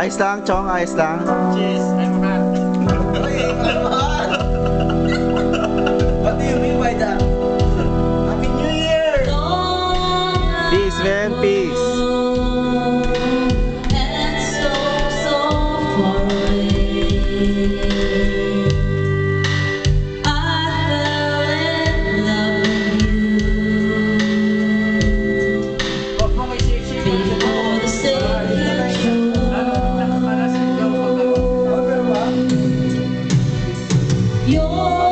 Ayos lang, Chong. Ayos lang. Cheers. Ay, mga. Uy, naman. What do you mean by that? Happy New Year! Peace, man. Peace. Your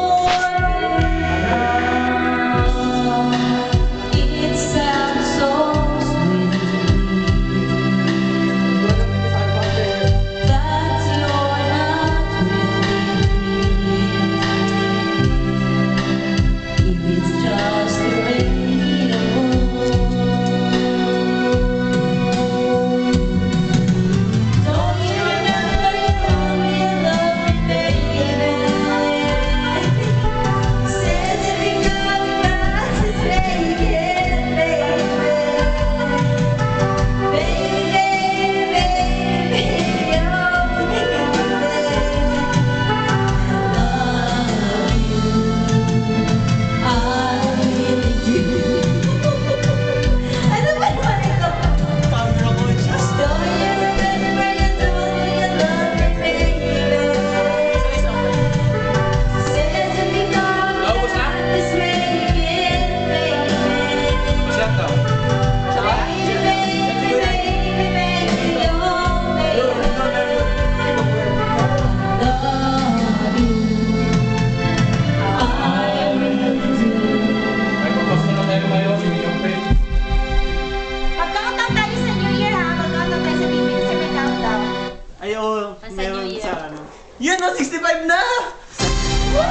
o oh, meron sa ano. Yun o, 65 na!